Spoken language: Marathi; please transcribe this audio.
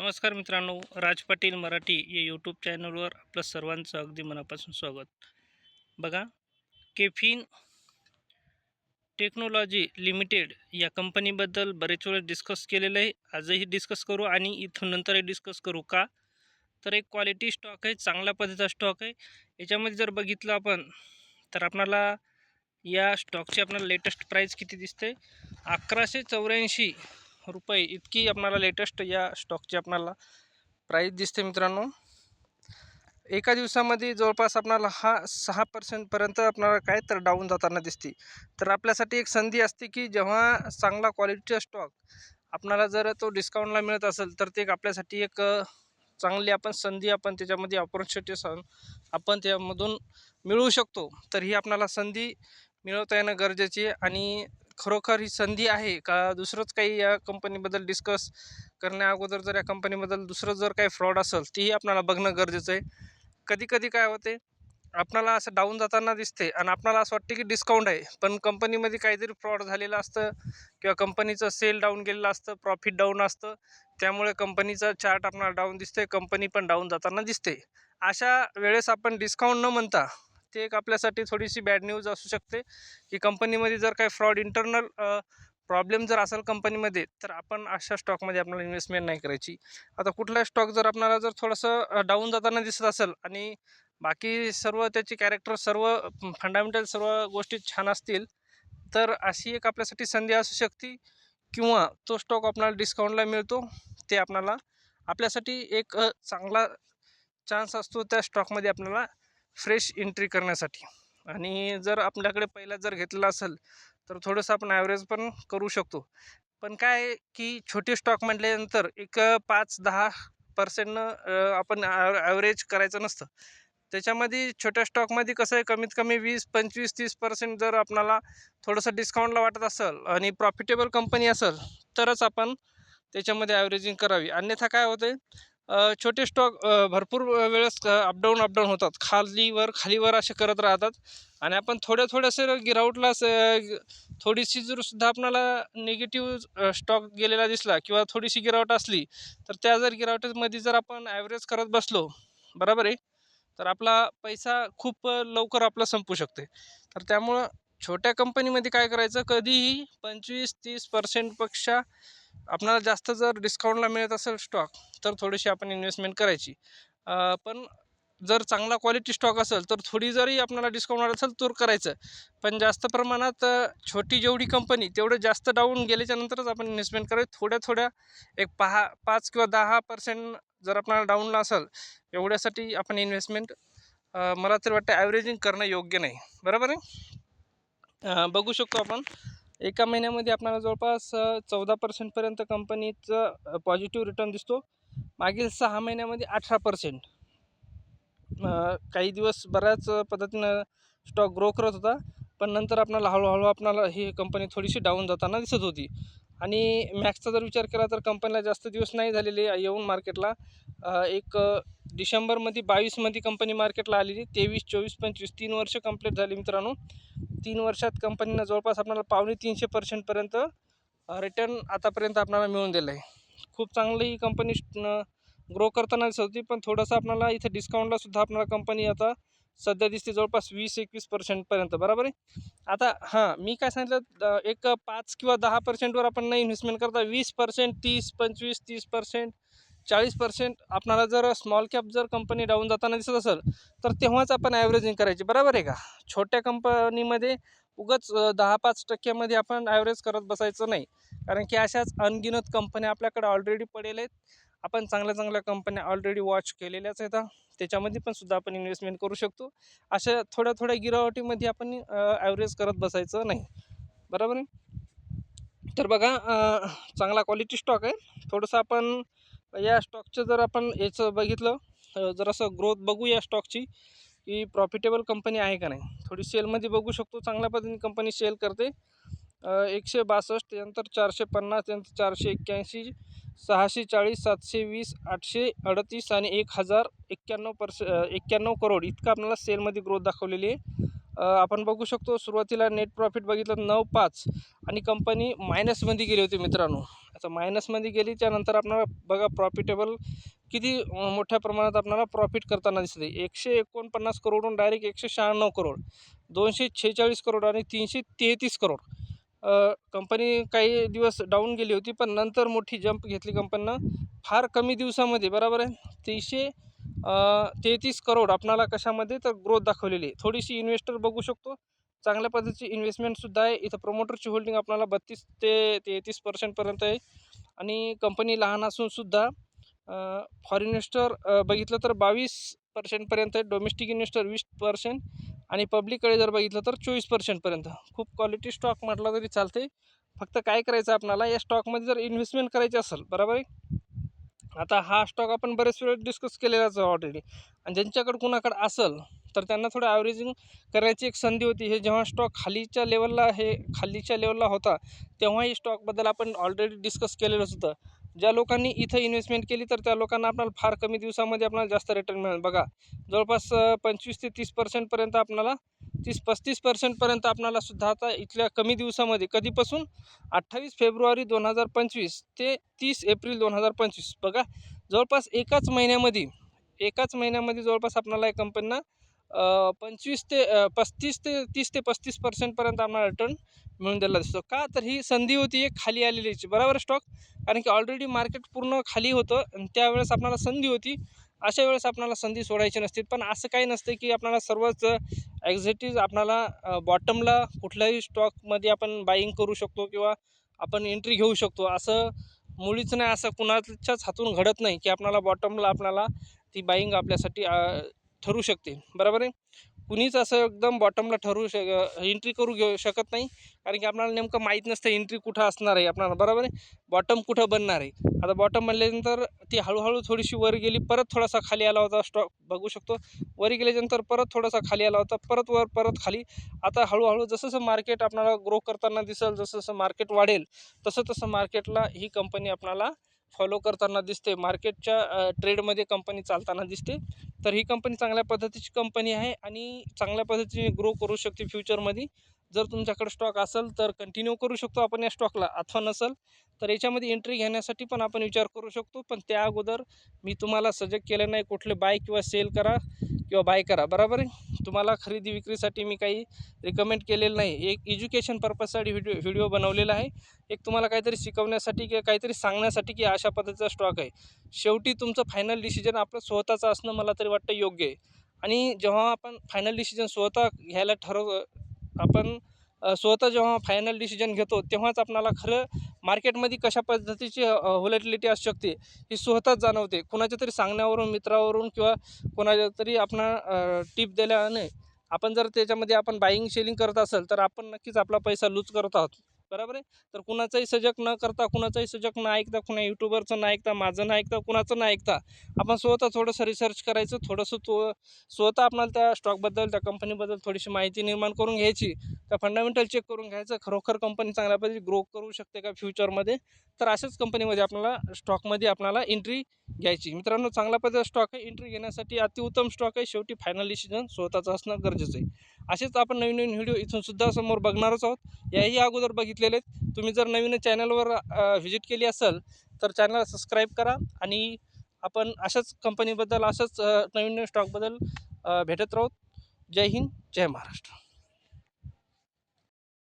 नमस्कार मित्रांनो राज पाटील मराठी या यूट्यूब चॅनलवर आपलं सर्वांचं अगदी मनापासून स्वागत. बघा केफिन टेक्नॉलॉजी लिमिटेड या कंपनीबद्दल बरेच वेळेस डिस्कस केलेलं आहे. आजही डिस्कस करू आणि इथून नंतरही डिस्कस करू का? तर एक क्वालिटी स्टॉक आहे चांगल्या पद्धतीचा स्टॉक आहे. याच्यामध्ये जर बघितलं आपण तर आपणाला या स्टॉकची आपल्याला लेटेस्ट प्राईस किती दिसते? अकराशे चौऱ्याऐंशी रुपये इतकी आपणाला लेटेस्ट या स्टॉकची आपणाला प्राईस दिसते मित्रांनो. एका दिवसामध्ये जवळपास आपणाला हा सहा पर्सेंटपर्यंत आपणाला काय तर डाऊन जाताना दिसते. तर आपल्यासाठी एक संधी असते की जेव्हा चांगला क्वालिटीचा स्टॉक आपणाला जर तो डिस्काउंटला मिळत असेल तर ते एक आपल्यासाठी एक चांगली आपण संधी आपण त्याच्यामध्ये ऑपॉर्च्युनिटी आपण त्यामधून मिळवू शकतो. तर ही आपणाला संधी मिळवता येणं गरजेची आहे आणि खरोखर ही संधी आहे का? दुसरंच काही या कंपनीबद्दल डिस्कस करण्या अगोदर जर या कंपनीबद्दल दुसरं जर काही फ्रॉड असेल तीही आपल्याला बघणं गरजेचं आहे. कधी कधी काय होते आपणाला असं डाऊन जाताना दिसते आणि आपणाला असं वाटते की डिस्काउंट आहे. पण कंपनीमध्ये काहीतरी फ्रॉड झालेलं असतं किंवा कंपनीचं सेल डाऊन गेलेलं असतं प्रॉफिट डाऊन असतं. त्यामुळे कंपनीचा चार्ट आपणाला डाऊन दिसते कंपनी पण डाऊन जाताना दिसते. अशा वेळेस आपण डिस्काउंट न म्हणता ते एक आपल्यासाठी थोडीशी बॅड न्यूज असू शकते की कंपनीमध्ये जर काही फ्रॉड इंटरनल प्रॉब्लेम जर असेल कंपनीमध्ये तर आपण अशा स्टॉकमध्ये आपल्याला इन्व्हेस्टमेंट नाही करायची. आता कुठला स्टॉक जर आपल्याला जर थोडंसं डाऊन जाताना दिसत असेल आणि बाकी सर्व त्याची कॅरेक्टर सर्व फंडामेंटल सर्व गोष्टी छान असतील तर अशी एक आपल्यासाठी संधी असू शकते किंवा तो स्टॉक आपल्याला डिस्काउंटला मिळतो ते आपणाला आपल्यासाठी एक चांगला चान्स असतो त्या स्टॉकमध्ये आपल्याला फ्रेश एंट्री करण्यासाठी. आणि जर आपल्याकडे पहिला जर घेतलेला असेल तर थोडंसं आपण ॲव्हरेज पण करू शकतो. पण काय आहे की छोटे स्टॉक म्हटल्यानंतर एक पाच दहा पर्सेंटनं आपण ॲव्हरेज करायचं नसतं. त्याच्यामध्ये छोट्या स्टॉकमध्ये कसं आहे कमीत कमी वीस पंचवीस तीस पर्सेंट जर आपणाला थोडंसं डिस्काउंटला वाटत असेल आणि प्रॉफिटेबल कंपनी असेल तरच आपण त्याच्यामध्ये ॲव्हरेजिंग करावी. अन्यथा काय होतं आहे छोटे स्टॉक भरपूर वेळेस अपडाऊन अपडाऊन होतात. खालीवर खालीवर असे करत राहतात. आणि आपण थोड्या थोड्याशा गिराऊटला स- थोडीशी जर सुद्धा आपणाला निगेटिव्ह स्टॉक गेलेला दिसला किंवा थोडीशी गिरावट असली तर त्या जर गिरावटीमध्ये जर आपण ॲव्हरेज करत बसलो बरोबर आहे? तर आपला पैसा खूप लवकर आपला संपू शकते. तर त्यामुळं छोट्या कंपनीमध्ये काय करायचं? कधीही पंचवीस तीस पर्सेंटपेक्षा आपल्याला जास्त जर डिस्काउंटला मिळत असेल स्टॉक तर थोडीशी आपण इन्व्हेस्टमेंट करायची. पण जर चांगला क्वालिटी स्टॉक असेल तर थोडी जरी आपल्याला डिस्काउंट असेल तर करायचं. पण जास्त प्रमाणात छोटी जेवढी कंपनी तेवढं जास्त डाऊन गेल्याच्या नंतरच आपण इन्व्हेस्टमेंट करायची थोड्या थोड्या एक पहा पाच किंवा दहा पर्सेंट जर आपल्याला डाऊनला असेल एवढ्यासाठी आपण इन्व्हेस्टमेंट मला तरी वाटतं ॲव्हरेजिंग करणं योग्य नाही. बरोबर आहे? बघू शकतो आपण. एका महिन्यामध्ये आपल्याला जवळपास चौदा पर्सेंटपर्यंत कंपनीचं पॉझिटिव्ह रिटर्न दिसतो. मागील सहा महिन्यामध्ये अठरा पर्सेंट काही दिवस बऱ्याच पद्धतीनं स्टॉक ग्रो करत होता. पण नंतर आपल्याला हळूहळू आपणाला ही कंपनी थोडीशी डाऊन जाताना दिसत होती. आणि मॅक्सचा जर विचार केला तर कंपनीला जास्त दिवस नाही झालेले येऊन मार्केटला एक अ, डिसेंबरमध्ये बावीसमध्ये कंपनी मार्केटला आलेली. तेवीस चोवीस पंचवीस तीन वर्ष कंप्लीट झाली मित्रांनो. तीन वर्षात कंपनीनं जवळपास आपल्याला पावणे तीनशे पर्सेंटपर्यंत रिटर्न आतापर्यंत आपल्याला मिळून दिलं आहे खूप चांगली ही कंपनी ग्रो करताना दिसत होती पण थोडंसं आपल्याला इथं डिस्काउंटलासुद्धा आपल्याला कंपनी आता सध्या दिसते जवळपास वीस एकवीस पर्सेंटपर्यंत बरोबर आहे? आता हां मी काय सांगितलं एक पाच किंवा दहा पर्सेंटवर आपण नाही इन्व्हेस्टमेंट करता वीस पर्सेंट तीस पंचवीस तीस पर्सेंट चाळीस पर्सेंट आपणाला जर स्मॉल कॅप जर कंपनी डाऊन जाताना दिसत असेल तर तेव्हाच आपण ॲव्हरेजिंग करायची बरोबर आहे का? छोट्या कंपनीमध्ये उगाच दहा पाच टक्क्यामध्ये आपण ॲव्हरेज करत बसायचं नाही. कारण की अशाच अनगिनत कंपन्या आपल्याकडे ऑलरेडी पडेल आहेत. आपण चांगल्या चांगल्या कंपन्या ऑलरेडी वॉच केलेल्याच आहेत त्याच्यामध्ये पण सुद्धा आपण इन्व्हेस्टमेंट करू शकतो. अशा थोड्या थोड्या गिरावटीमध्ये आपण ॲव्हरेज करत बसायचं नाही. बरोबर आहे? तर बघा चांगला क्वालिटी स्टॉक आहे. थोडंसं आपण या स्टॉकचं जर आपण याचं बघितलं जरासं ग्रोथ बघू या स्टॉकची की प्रॉफिटेबल कंपनी आहे का नाही. थोडी सेलमध्ये बघू शकतो चांगल्या पद्धतीने कंपनी सेल करते. एकशे बासष्ट त्यानंतर चारशे पन्नास त्यानंतर चारशे एक्क्याऐंशी सहाशे चाळीस सातशे वीस आठशे अडतीस आणि एक हजार एक्क्याण्णव पर्से एक्क्याण्णव करोड इतकं आपल्याला सेलमध्ये ग्रोथ दाखवलेली आहे. आपण बघू शकतो सुरुवातीला नेट प्रॉफिट बघितलं नऊ पाच आणि कंपनी मायनसमध्ये गेली होती मित्रांनो. आता मायनसमध्ये गेली त्यानंतर आपल्याला बघा प्रॉफिटेबल किती मोठ्या प्रमाणात आपल्याला प्रॉफिट करताना दिसते एकशे एकोणपन्नास करोडून डायरेक्ट एकशे शहाण्णव करोड दोनशे छेचाळीस करोड आणि तीनशे तेहतीस करोड. कंपनी काही दिवस डाऊन गेली होती पण नंतर मोठी जंप घेतली कंपनीनं फार कमी दिवसामध्ये बरोबर आहे? तीनशे तेहतीस करोड आपणाला कशामध्ये तर ग्रोथ दाखवलेली आहे. थोडीशी इन्व्हेस्टर बघू शकतो. चांगल्या पद्धतीची इन्व्हेस्टमेंटसुद्धा आहे. इथं प्रमोटरची होल्डिंग आपल्याला बत्तीस ते तेहतीस पर्सेंटपर्यंत आहे. आणि कंपनी लहान असूनसुद्धा फॉरेन इन्व्हेस्टर बघितलं तर बावीस पर्सेंटपर्यंत आहे. डोमेस्टिक इन्व्हेस्टर वीस पर्सेंट आणि पब्लिककडे जर बघितलं तर चोवीस पर्सेंटपर्यंत खूप क्वालिटी स्टॉक म्हटलं तरी चालते फक्त काय करायचं आपणाला या स्टॉकमध्ये जर इन्व्हेस्टमेंट करायची असेल बरोबर आहे? आता हा स्टॉक आपण बरेच वेळ डिस्कस केलेलाच ऑलरेडी आणि ज्यांच्याकडे कुणाकडे असेल तर त्यांना थोडं ॲव्हरेजिंग करायची एक संधी होती. हे जेव्हा स्टॉक खालीच्या लेवलला हे खालीच्या लेवलला होता तेव्हाही स्टॉकबद्दल आपण ऑलरेडी डिस्कस केलेलंच होतं. ज्या लोकांनी इथं इन्व्हेस्टमेंट केली तर त्या लोकांना आपल्याला फार कमी दिवसामध्ये आपल्याला जास्त रिटर्न मिळेल. बघा जवळपास पंचवीस ते तीस पर्सेंटपर्यंत आपल्याला तीस पस्तीस पर्सेंटपर्यंत आपल्याला सुद्धा आता इथल्या कमी दिवसामध्ये कधीपासून? अठ्ठावीस फेब्रुवारी दोन हजार पंचवीस ते तीस एप्रिल दोन हजार पंचवीस. बघा जवळपास एकाच महिन्यामध्ये एकाच महिन्यामध्ये जवळपास आपल्याला या कंपनीनं पंचवीस ते पस्तीस ते तीस ते पस्तीस पर्सेंटपर्यंत आम्हाला रिटर्न मिळून दिला दिसतो. का तर ही संधी होती एक खाली आलेलीची बरोबर स्टॉक कारण की ऑलरेडी मार्केट पूर्ण खाली होतं आणि त्यावेळेस आपल्याला संधी होती. अशा वेळेस आपल्याला संधी सोडायची नसते. पण असं काही नसतं की आपल्याला सर्वच एक्झिटीज आपल्याला बॉटमला कुठल्याही स्टॉकमध्ये आपण बाईंग करू शकतो किंवा आपण एंट्री घेऊ शकतो. असं मुळीच नाही असं कुणाच्याच हातून घडत नाही की आपल्याला बॉटमला आपल्याला ती बाईंग आपल्यासाठी ठरू शकते. बरोबर आहे? कुणीच असं एकदम बॉटमला ठरवू शक एंट्री करू घेऊ शकत नाही. कारण की आपल्याला नेमकं माहीत नसतं एंट्री कुठं असणार आहे आपल्याला. बरोबर आहे? बॉटम कुठं बनणार आहे? आता बॉटम बनल्यानंतर ती हळूहळू थोडीशी वर गेली परत थोडासा खाली आला होता स्टॉक बघू शकतो. वर गेल्यानंतर परत थोडासा खाली आला होता परत वर परत खाली. आता हळूहळू जसं जसं मार्केट आपल्याला ग्रो करताना दिसेल जसं जसं मार्केट वाढेल तसं तसं मार्केटला ही कंपनी आपणाला फॉलो करताना दिसते. मार्केटच्या ट्रेडमध्ये कंपनी चालताना दिसते. तर ही कंपनी चांगल्या पद्धतीची कंपनी आहे आणि चांगल्या पद्धतीने ग्रो करू शकते फ्युचरमध्ये जर तुमच्याकडे स्टॉक असेल तर कंटिन्यू करू शकतो आपण या स्टॉकला अथवा नसेल तर याच्यामध्ये एंट्री घेण्यासाठी पण आपण विचार करू शकतो. पण त्या अगोदर मी तुम्हाला सजेक्ट केलं नाही कुठले बाय किंवा सेल करा किंवा बाय करा. बरोबर आहे? तुम्हाला खरेदी विक्रीसाठी मी काही रिकमेंड केलेलं नाही. एक एज्युकेशन पर्पजसाठी व्हिडिओ व्हिडिओ बनवलेला आहे. एक तुम्हाला काहीतरी शिकवण्यासाठी किंवा काहीतरी सांगण्यासाठी की अशा पद्धतीचा स्टॉक आहे. शेवटी तुमचं फायनल डिसिजन आपलं स्वतःचं असणं मला तरी वाटतं योग्य आहे. आणि जेव्हा आपण फायनल डिसिजन स्वतः घ्यायला ठरव आपण स्वतः जेव्हा फायनल डिसिजन घेतो तेव्हाच आपणाला खरं मार्केटमध्ये कशा पद्धतीची व्हॉलेटिलिटी असू शकते ही स्वतःच जाणवते. कुणाच्या तरी सांगण्यावरून मित्रावरून किंवा कोणाच्या तरी आपण टिप दिल्याने आपण जर त्याच्यामध्ये आपण बाईंग सेलिंग करत असेल तर आपण नक्कीच आपला पैसा लूज करत आहोत. बरोबर आहे? तर कुणाचाही सजग न करता कुणाचाही सजग न ऐकता कुणा यूट्यूबरचं न ऐकता माझं न ऐकता कुणाचं न ऐकता आपण स्वतः थोडंसं रिसर्च करायचं थोडंसं तो स्वतः आपल्याला त्या स्टॉकबद्दल त्या कंपनीबद्दल थोडीशी माहिती निर्माण करून घ्यायची. त्या फंडामेंटल चेक करून घ्यायचं. खरोखर कंपनी चांगल्या पद्धतीने ग्रो करू शकते का फ्युचरमध्ये तर अशाच कंपनीमध्ये आपल्याला स्टॉकमध्ये आपल्याला एंट्री घ्यायची. मित्रांनो चांगल्या पद्धतीचा स्टॉक आहे. एंट्री घेण्यासाठी अतिउत्तम स्टॉक आहे. शेवटी फायनल डिसिजन स्वतःचं असणं गरजेचं आहे. असेच आपण नवीन नवीन व्हिडिओ इथून सुद्धा समोर बघणारच आहोत. याही अगोदर बघितलेले आहेत. तुम्ही जर नवीन चॅनलवर व्हिजिट केली असेल तर चॅनलला सबस्क्राईब करा आणि आपण अशाच कंपनीबद्दल असंच नवीन नवीन स्टॉकबद्दल भेटत राहू. जय हिंद जय महाराष्ट्र.